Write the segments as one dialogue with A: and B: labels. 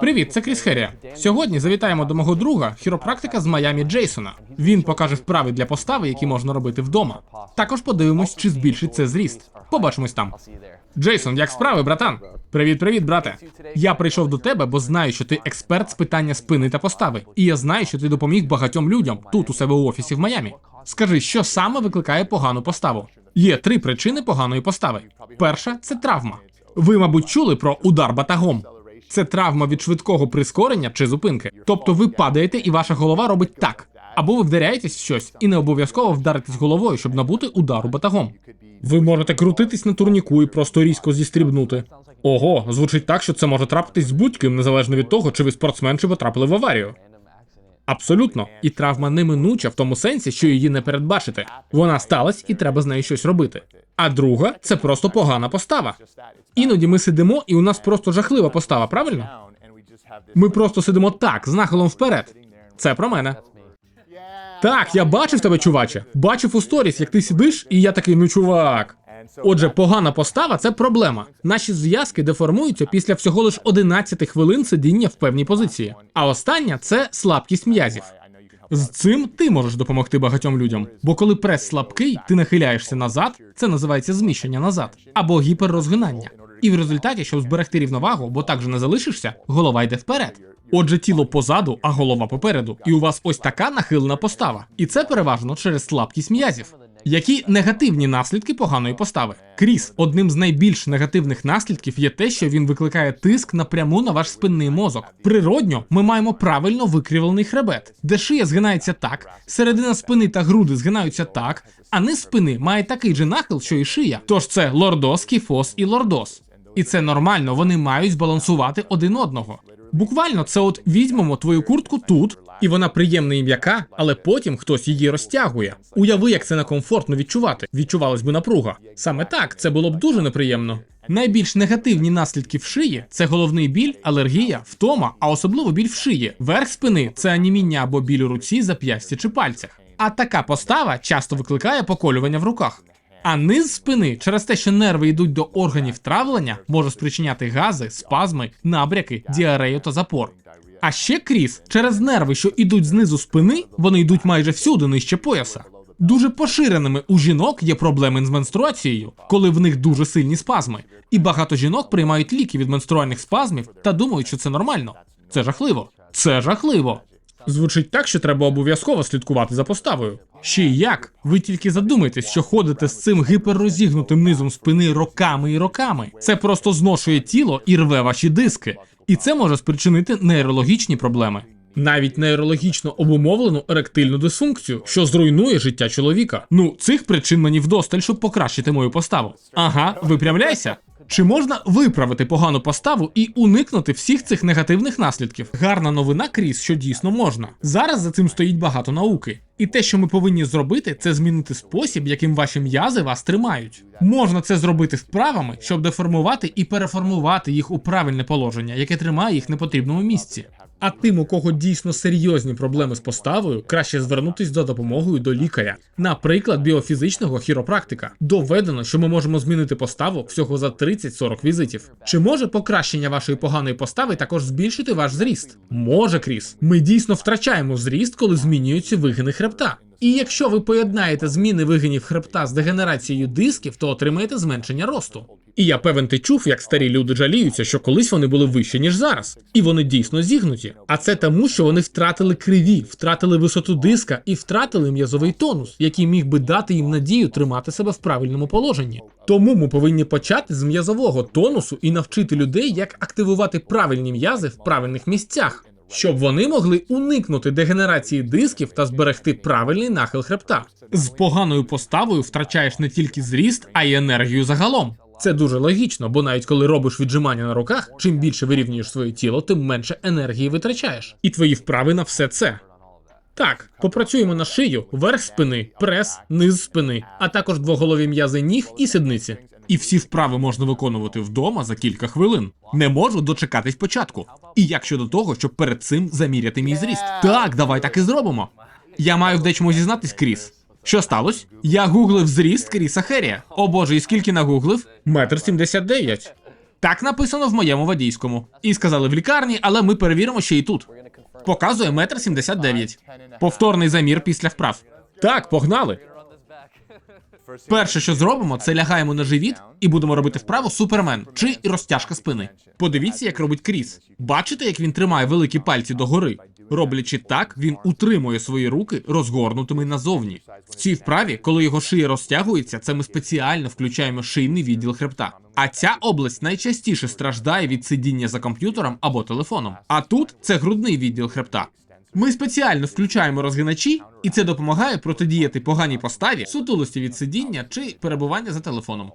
A: Привіт, це Кріс Херрія. Сьогодні завітаємо до мого друга, хіропрактика з Майамі Джейсона. Він покаже вправи для постави, які можна робити вдома. Також подивимось, чи збільшить це зріст. Побачимось там. Джейсон, як справи, братан? Привіт, привіт, брате. Я прийшов до тебе, бо знаю, що ти експерт з питання спини та постави. І я знаю, що ти допоміг багатьом людям тут у себе у офісі в Майамі. Скажи, що саме викликає погану поставу? Є три причини поганої постави. Перша це травма. Ви, мабуть, чули про удар батагом. Це травма від швидкого прискорення чи зупинки. Тобто ви падаєте і ваша голова робить так. Або ви вдаряєтесь в щось і не обов'язково вдаритесь головою, щоб набути удару батагом. Ви можете крутитись на турніку і просто різко зістрібнути. Ого, звучить так, що це може трапитись з будь-ким, незалежно від того, чи ви спортсмен, чи потрапили в аварію. Абсолютно. І травма неминуча в тому сенсі, що її не передбачити. Вона сталася і треба з нею щось робити. А друга це просто погана постава. Іноді ми сидимо, і у нас просто жахлива постава, правильно? Ми просто сидимо так, з нахилом вперед. Це про мене. Так, я бачив тебе, чуваче. Бачив у сторіс, як ти сидиш, і я такий, ну чувак. Отже, погана постава це проблема. Наші зв'язки деформуються після всього лиш 11 хвилин сидіння в певній позиції. А остання це слабкість м'язів. З цим ти можеш допомогти багатьом людям. Бо коли прес слабкий, ти нахиляєшся назад, це називається зміщення назад або гіперрозгинання. І в результаті, щоб зберегти рівновагу, бо так же не залишишся, голова йде вперед. Отже, тіло позаду, а голова попереду. І у вас ось така нахилена постава. І це переважно через слабкість м'язів. Які негативні наслідки поганої постави? Кріс, одним з найбільш негативних наслідків є те, що він викликає тиск напряму на ваш спинний мозок. Природньо, ми маємо правильно викривлений хребет, де шия згинається так, середина спини та груди згинаються так, а низ спини має такий же нахил, що і шия. Тож це лордоз, кіфоз і лордоз. І це нормально, вони мають збалансувати один одного. Буквально, це от візьмемо твою куртку тут, і вона приємна і м'яка, але потім хтось її розтягує. Уяви, як це некомфортно відчувати. Відчувалась би напруга. Саме так, це було б дуже неприємно. Найбільш негативні наслідки в шиї це головний біль, алергія, втома, а особливо біль в шиї. Верх спини це аніміння або біль у руці, зап'ясті чи пальцях. А така постава часто викликає поколювання в руках. А низ спини через те, що нерви йдуть до органів травлення, може спричиняти гази, спазми, набряки, діарею та запор. А ще кріс через нерви, що йдуть знизу спини, вони йдуть майже всюди нижче пояса. Дуже поширеними у жінок є проблеми з менструацією, коли в них дуже сильні спазми. І багато жінок приймають ліки від менструальних спазмів та думають, що це нормально. Це жахливо. Це жахливо. Звучить так, що треба обов'язково слідкувати за поставою. Ще й як? Ви тільки задумайтесь, що ходите з цим гіперрозігнутим низом спини роками і роками. Це просто зношує тіло і рве ваші диски. І це може спричинити нейрологічні проблеми. Навіть нейрологічно обумовлену еректильну дисфункцію, що зруйнує життя чоловіка. Ну, цих причин мені вдосталь, щоб покращити мою поставу. Ага, випрямляйся. Чи можна виправити погану поставу і уникнути всіх цих негативних наслідків? Гарна новина, Кріс, що дійсно можна. Зараз за цим стоїть багато науки. І те, що ми повинні зробити, це змінити спосіб, яким ваші м'язи вас тримають. Можна це зробити вправами, щоб деформувати і переформувати їх у правильне положення, яке тримає їх на потрібному місці. А тим, у кого дійсно серйозні проблеми з поставою, краще звернутись за допомогою до лікаря, наприклад, біофізичного хіропрактика. Доведено, що ми можемо змінити поставу всього за 30-40 візитів. Чи може покращення вашої поганої постави також збільшити ваш зріст? Може, Кріс. Ми дійсно втрачаємо зріст, коли змінюються вигини хребта. І якщо ви поєднаєте зміни вигинів хребта з дегенерацією дисків, то отримаєте зменшення росту. І я певен, ти чув, як старі люди жаліються, що колись вони були вищі, ніж зараз. І вони дійсно зігнуті. А це тому, що вони втратили криві, втратили висоту диска і втратили м'язовий тонус, який міг би дати їм надію тримати себе в правильному положенні. Тому ми повинні почати з м'язового тонусу і навчити людей, як активувати правильні м'язи в правильних місцях. Щоб вони могли уникнути дегенерації дисків та зберегти правильний нахил хребта. З поганою поставою втрачаєш не тільки зріст, а й енергію загалом. Це дуже логічно, бо навіть коли робиш віджимання на руках, чим більше вирівнюєш своє тіло, тим менше енергії витрачаєш. І твої вправи на все це. Так, попрацюємо на шию, верх спини, прес, низ спини, а також двоголові м'язи ніг і сідниці. І всі вправи можна виконувати вдома за кілька хвилин. Не можу дочекатись початку. І як щодо того, щоб перед цим заміряти мій зріст? Так, давай так і зробимо. Я маю в дечому зізнатись, Кріс. Що сталося? Я гуглив зріст Кріса Херія. О боже, і скільки нагуглив? Метр сімдесят дев'ять. Так написано в моєму водійському. І сказали в лікарні, але ми перевіримо ще й тут. Показує метр сімдесят дев'ять. Повторний замір після вправ. Так, погнали. Перше, що зробимо, це лягаємо на живіт і будемо робити вправу супермен чи розтяжка спини. Подивіться, як робить Кріс. Бачите, як він тримає великі пальці догори? Роблячи так, він утримує свої руки розгорнутими назовні. В цій вправі, коли його шия розтягується, це ми спеціально включаємо шийний відділ хребта. А ця область найчастіше страждає від сидіння за комп'ютером або телефоном. А тут це грудний відділ хребта. Ми спеціально включаємо розгиначі, і це допомагає протидіяти поганій поставі, сутулості від сидіння чи перебування за телефоном.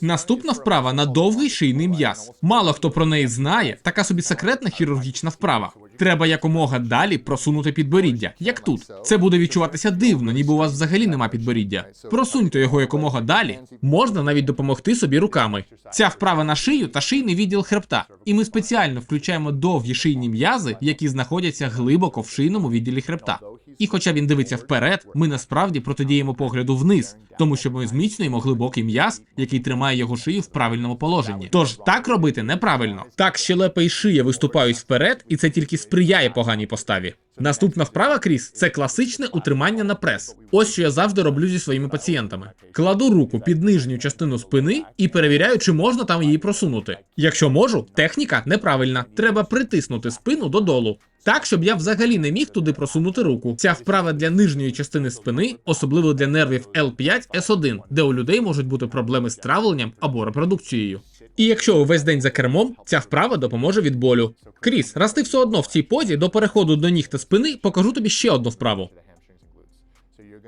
A: Наступна вправа на довгий шийний м'яз. Мало хто про неї знає, така собі секретна хірургічна вправа. Треба якомога далі просунути підборіддя, як тут. Це буде відчуватися дивно, ніби у вас взагалі нема підборіддя. Просуньте його якомога далі. Можна навіть допомогти собі руками. Ця вправа на шию та шийний відділ хребта. І ми спеціально включаємо довгі шийні м'язи, які знаходяться глибоко в шийному відділі хребта. І хоча він дивиться вперед, ми насправді протидіємо погляду вниз, тому що ми зміцнюємо глибокий м'яз, який тримає його шию в правильному положенні. Тож так робити неправильно. Так щелепа і шия виступають вперед, і це тільки сприяє поганій поставі. Наступна вправа, Кріс, це класичне утримання на прес. Ось що я завжди роблю зі своїми пацієнтами. Кладу руку під нижню частину спини і перевіряю, чи можна там її просунути. Якщо можу, техніка неправильна. Треба притиснути спину додолу. Так, щоб я взагалі не міг туди просунути руку. Ця вправа для нижньої частини спини, особливо для нервів L5, S1, де у людей можуть бути проблеми з травленням або репродукцією. І якщо ви весь день за кермом, ця вправа допоможе від болю. Кріс, раз ти все одно в цій позі до переходу до ніг та спини, покажу тобі ще одну вправу.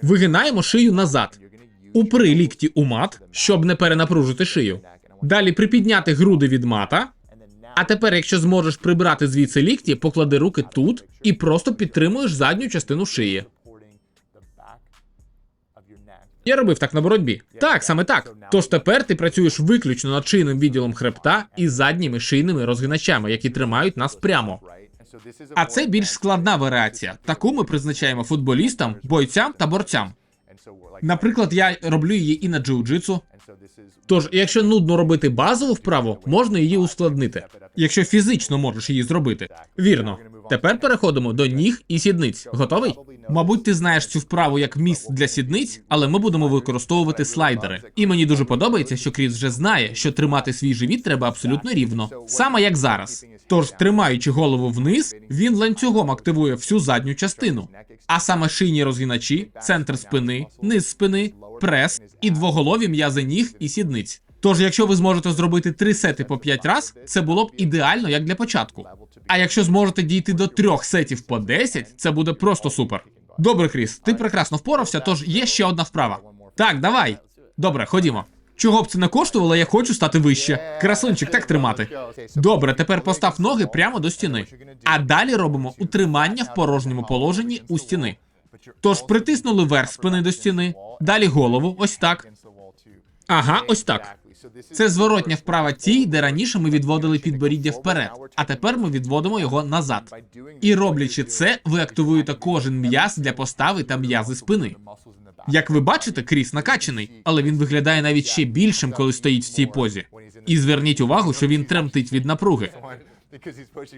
A: Вигинаємо шию назад. Упри лікті у мат, щоб не перенапружити шию. Далі припідняти груди від мата. А тепер, якщо зможеш прибрати звідси лікті, поклади руки тут і просто підтримуєш задню частину шиї. Я робив так на боротьбі. Так, саме так. Тож тепер ти працюєш виключно над шийним відділом хребта і задніми шийними розгиначами, які тримають нас прямо. А це більш складна варіація. Таку ми призначаємо футболістам, бойцям та борцям. Наприклад, я роблю її і на джиу-джитсу. Тож, якщо нудно робити базову вправу, можна її ускладнити, якщо фізично можеш її зробити. Вірно. Тепер переходимо до ніг і сідниць. Готовий? Мабуть, ти знаєш цю вправу як міст для сідниць, але ми будемо використовувати слайдери. І мені дуже подобається, що Кріс вже знає, що тримати свій живіт треба абсолютно рівно, саме як зараз. Тож, тримаючи голову вниз, він ланцюгом активує всю задню частину, а саме шийні розгиначі, центр спини, низ спини, прес і двоголові м'язи ніг і сідниць. Тож, якщо ви зможете зробити три сети по 5 раз, це було б ідеально як для початку. А якщо зможете дійти до трьох сетів по 10, це буде просто супер. Добре, Кріс, ти прекрасно впорався, тож є ще одна вправа. Так, давай. Добре, ходімо. Чого б це не коштувало, я хочу стати вище. Красунчик, так тримати. Добре, тепер постав ноги прямо до стіни. А далі робимо утримання в порожньому положенні у стіни. Тож притиснули верх спини до стіни, далі голову, ось так. Ага, ось так. Це зворотня вправа тій, де раніше ми відводили підборіддя вперед, а тепер ми відводимо його назад. І роблячи це, ви активуєте кожен м'яз для постави та м'язи спини. Як ви бачите, Кріс накачаний, але він виглядає навіть ще більшим, коли стоїть в цій позі. І зверніть увагу, що він тремтить від напруги.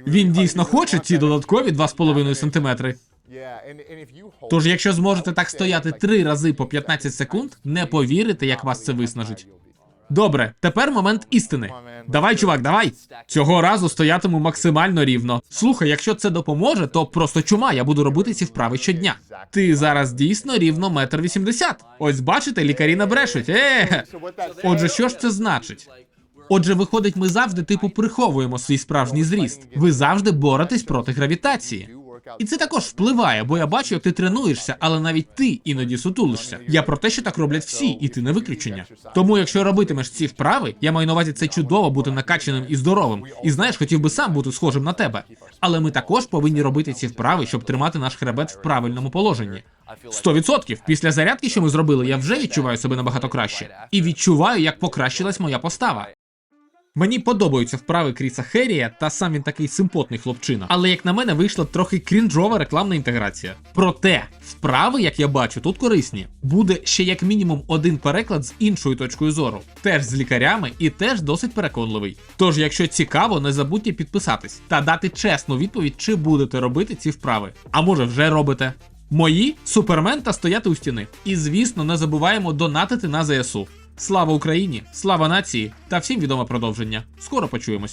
A: Він дійсно хоче ці додаткові 2,5 сантиметри. Тож, якщо зможете так стояти три рази по 15 секунд, не повірите, як вас це виснажить. Добре, тепер момент істини. Давай, чувак, давай. Цього разу стоятиму максимально рівно. Слухай, якщо це допоможе, то просто чума, я буду робити ці вправи щодня. Ти зараз дійсно рівно метр вісімдесят. Ось бачите, лікарі не брешуть. Е. Отже, що ж це значить? Отже, виходить, ми завжди типу приховуємо свій справжній зріст. Ви завжди боретесь проти гравітації. І це також впливає, бо я бачу, як ти тренуєшся, але навіть ти іноді сутулишся. Я про те, що так роблять всі, і ти не виключення. Тому, якщо робитимеш ці вправи, я маю на увазі це чудово бути накачаним і здоровим. І знаєш, хотів би сам бути схожим на тебе. Але ми також повинні робити ці вправи, щоб тримати наш хребет в правильному положенні. Сто відсотків. Після зарядки, що ми зробили, я вже відчуваю себе набагато краще. І відчуваю, як покращилась моя постава. Мені подобаються вправи Кріса Херія, та сам він такий симпотний хлопчина. Але як на мене, вийшла трохи крінжова рекламна інтеграція. Проте, вправи, як я бачу, тут корисні. Буде ще як мінімум один переклад з іншою точкою зору, теж з лікарями і теж досить переконливий. Тож, якщо цікаво, не забудьте підписатись та дати чесну відповідь, чи будете робити ці вправи. А може вже робите. Мої супермен та стояти у стіни. І звісно, не забуваємо донатити на ЗСУ. Слава Україні, слава нації та всім відоме продовження. Скоро почуємось.